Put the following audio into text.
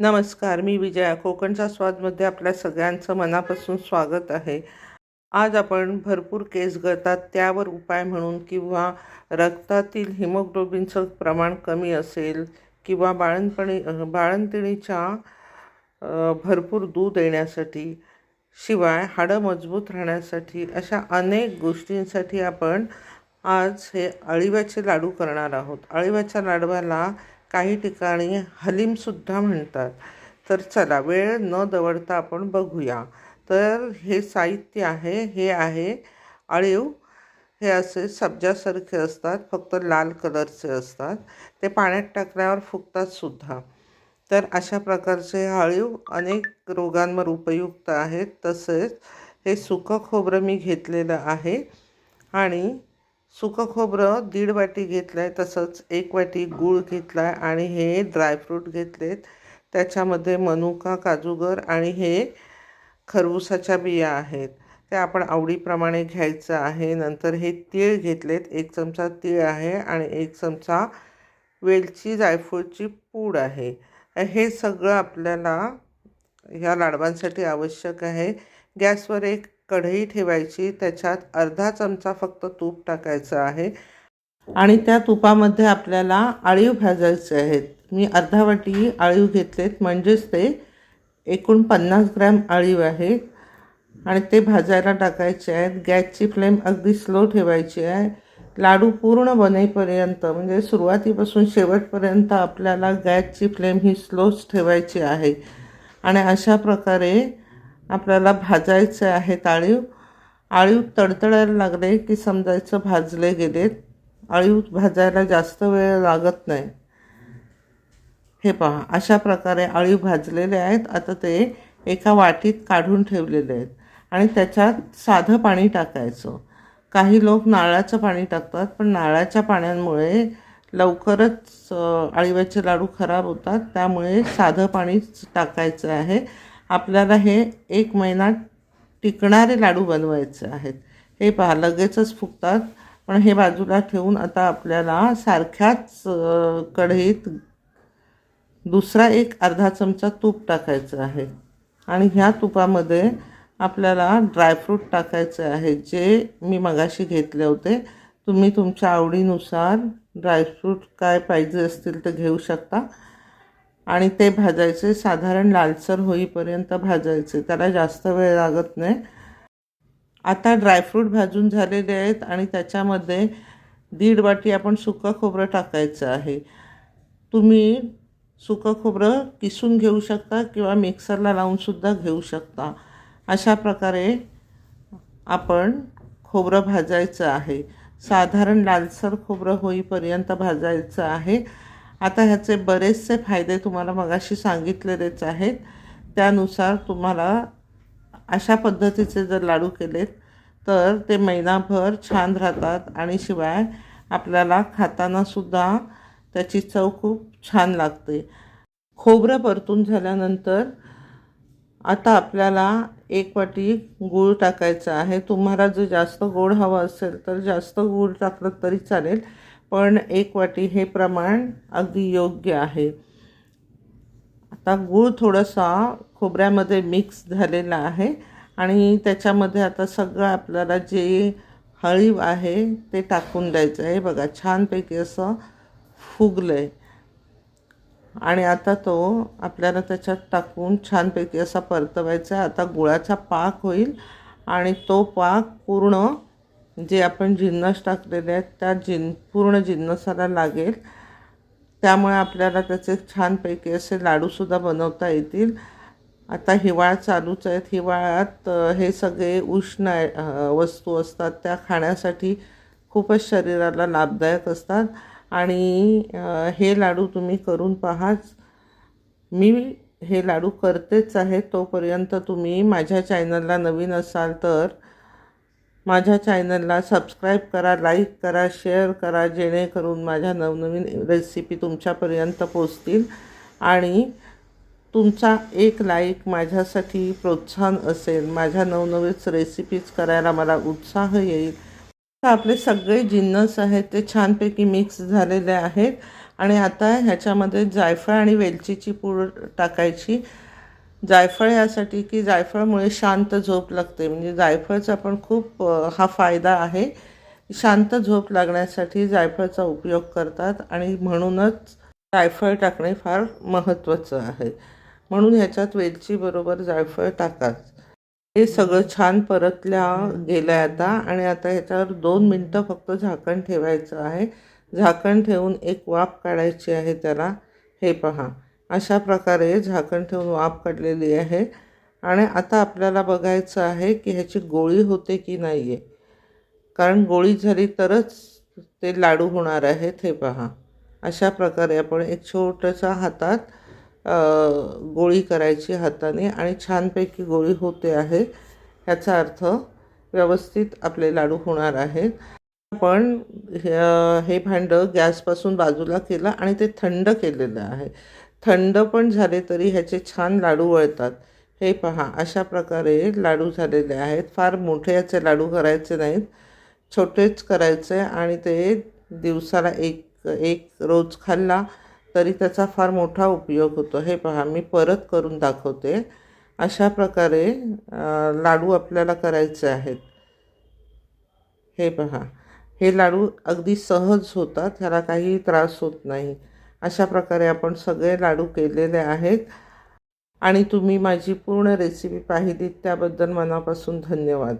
नमस्कार मी विजया. कोकणचा स्वादमध्ये आपल्या सगळ्यांचं मनापासून स्वागत आहे. आज आपण भरपूर केस गळतात त्यावर उपाय म्हणून किंवा रक्तातील हिमोग्लोबिनचं प्रमाण कमी असेल किंवा बाळणपणी बाळंतिणीच्या भरपूर दूध येण्यासाठी शिवाय हाडं मजबूत राहण्यासाठी अशा अनेक गोष्टींसाठी आपण आज हे अळीव्याचे लाडू करणार आहोत. अळीव्याच्या लाडवाला काही ठिकाणी हलीमसुद्धा म्हणतात. तर चला वेळ न दवडता आपण बघूया. तर हे साहित्य आहे हे आहे अळीव हे असे सब्जासारखे असतात फक्त लाल कलरचे असतात. ते पाण्यात टाकल्यावर फुगतात सुद्धा. तर अशा प्रकारचे अळीव अनेक रोगांवर उपयुक्त आहेत. तसेच हे सुकं खोबरं मी घेतलेलं आहे. आणि सुकं खोबरं दीड वाटी घेतलं आहे तसंच एक वाटी गूळ घेतला आहे आणि हे ड्रायफ्रूट घेतलेत. त्याच्यामध्ये मनुका काजूगर आणि हे खरबुसाच्या बिया आहेत. ते आपण आवडीप्रमाणे घ्यायचं आहे. नंतर हे तीळ घेतलेत. एक चमचा तीळ आहे आणि एक चमचा वेलची जायफळची पूड आहे. हे सगळं आपल्याला ह्या लाडवांसाठी आवश्यक आहे. गॅसवर एक कढई ठेवायची त्याच्यात अर्धा चमचा फक्त तूप टाकायचं आहे. आणि त्या तुपामध्ये आपल्याला आळीव भाजायचे आहेत. मी अर्धा वाटी आळीव घेतलेत. म्हणजेच ते एकूण पन्नास ग्रॅम आळीव आहेत आणि ते भाजायला टाकायचे आहेत. गॅसची फ्लेम अगदी स्लो ठेवायची आहे. लाडू पूर्ण बनेपर्यंत म्हणजे सुरुवातीपासून शेवटपर्यंत आपल्याला गॅसची फ्लेम ही स्लोच ठेवायची आहे. आणि अशा प्रकारे आपल्याला भाजायचे आहेत आळीव आळीव तडतडायला लागले की समजायचं भाजले गेलेत आळीव भाजायला जास्त वेळ लागत नाही. हे पहा अशा प्रकारे आळीव भाजलेले आहेत. आता ते एका वाटीत काढून ठेवलेले आहेत आणि त्याच्यात साधं पाणी टाकायचं. काही लोक नारळाचं पाणी टाकतात पण नारळाच्या पाण्यामुळे लवकरच आळीव्याचे लाडू खराब होतात. त्यामुळे साधं पाणीच टाकायचं आहे. आपल्याला हे एक महिना टिकणारे लाडू बनवायचे आहेत. हे पहा लगेचच फुगतात. पण हे बाजूला ठेवून आता आपल्याला सारख्याच कढईत दुसरा एक अर्धा चमचा तूप टाकायचं आहे. आणि ह्या तुपामध्ये आपल्याला ड्रायफ्रूट टाकायचे आहे जे मी मगाशी घेतले होते. तुम्ही तुमच्या आवडीनुसार ड्रायफ्रूट काय पाहिजे असतील ते घेऊ शकता. आणि ते भाजायचे साधारण लालसर होईपर्यंत भाजायचे. त्याला जास्त वेळ लागत नाही. आता ड्रायफ्रूट भाजून झालेले आहेत आणि त्याच्यामध्ये दीड वाटी आपण सुकं खोबरं टाकायचं आहे. तुम्ही सुकं खोबरं किसून घेऊ शकता किंवा मिक्सरला लावूनसुद्धा घेऊ शकता. अशा प्रकारे आपण खोबरं भाजायचं आहे. साधारण लालसर खोबरं होईपर्यंत भाजायचं आहे. आता ह्याचे बरेचसे फायदे तुम्हाला मगाशी सांगितलेलेच आहेत. त्यानुसार तुम्हाला अशा पद्धतीचे जर लाडू केलेत तर ते महिनाभर छान राहतात आणि शिवाय आपल्याला खातानासुद्धा त्याची चव खूप छान लागते. खोबरं परतून झाल्यानंतर आता आपल्याला एक वाटी गूळ टाकायचं आहे. तुम्हाला जर जास्त गोड हवं असेल तर जास्त गूळ टाकलं तरी चालेल. पण एक वाटी हे प्रमाण अगदी योग्य आहे. आता गूळ थोडासा खोबऱ्यामध्ये मिक्स झालेला आहे आणि त्याच्यामध्ये आता सगळं आपल्याला जे हळीव आहे ते टाकून द्यायचं आहे. बघा छानपैकी असं फुगलं आहे आणि आता तो आपल्याला त्याच्यात टाकून छानपैकी असा परतवायचा आता गुळाचा पाक होईल आणि तो पाक पूर्ण जे आपण जिन्नस टाकलेले आहेत त्या जिन पूर्ण जिन्नसाला लागेल. त्यामुळे आपल्याला त्याचे छानपैकी असे लाडूसुद्धा बनवता येतील. आता हिवाळा चालूच आहेत हिवाळ्यात हे सगळे उष्ण आहे, वस्तू असतात त्या खाण्यासाठी खूपच शरीराला लाभदायक असतात. आणि हे लाडू तुम्ही करून पहाच मी हे लाडू करतेच आहे. तोपर्यंत तुम्ही माझ्या चॅनलला नवीन असाल तर माझ्या चॅनलला सबस्क्राईब करा लाईक करा शेअर करा जेणेकरून माझ्या नवनवीन रेसिपी तुमच्यापर्यंत पोचतील. आणि तुमचा एक लाईक माझ्यासाठी प्रोत्साहन असेल माझ्या नवनवीच रेसिपीज करायला मला उत्साह येईल. तर आपले सगळे जिन्नस आहेत ते छानपैकी मिक्स झालेले आहेत. आणि आता ह्याच्यामध्ये जायफळ आणि वेलचीची पूड टाकायची. जायफळ यासाठी की जायफळामुळे शांत झोप लागते. म्हणजे जायफळचा पण खूप हा फायदा आहे. शांत झोप लागण्यासाठी जायफळचा उपयोग करतात आणि म्हणूनच जायफळ टाकणे फार महत्त्वाचं आहे. म्हणून ह्याच्यात वेलचीबरोबर जायफळ टाकाच. हे सगळं छान परतल्या गेलं आहे आता आणि आता ह्याच्यावर दोन मिनटं फक्त झाकण ठेवायचं आहे. झाकण ठेवून एक वाफ काढायची आहे त्याला. हे पहा. अशा प्रकारे झाकण ठेवून वाफ काढलेली आहे. आणि आता आपल्याला बघायचं आहे की ह्याची गोळी होते की नाही आहे कारण गोळी झाली तरच ते लाडू होणार आहेत हे पहा. अशा प्रकारे आपण एक छोटंसं हातात गोळी करायची हाताने आणि छानपैकी गोळी होते आहे. ह्याचा अर्थ व्यवस्थित आपले लाडू होणार आहेत. आपण हे- हे भांडं गॅसपासून बाजूला केलं आणि ते थंड केलेलं आहे. थंड पण झाले तरी ह्याचे छान लाडू वळतात. हे पहा अशा प्रकारे लाडू झालेले आहेत. फार मोठे याचे लाडू करायचे नाहीत. छोटेच करायचे आणि ते दिवसाला एक एक रोज खाल्ला तरी त्याचा फार मोठा उपयोग होतो. हे पहा मी परत करून दाखवते. अशा प्रकारे लाडू आपल्याला करायचे आहेत. हे पहा हे लाडू अगदी सहज होतात. ह्याला काही त्रास होत नाही. अशा प्रकारे आपण सगळे लाडू केलेले आहेत. आणि तुम्ही माझी पूर्ण रेसिपी पाहिलीत त्याबद्दल मनापासून धन्यवाद.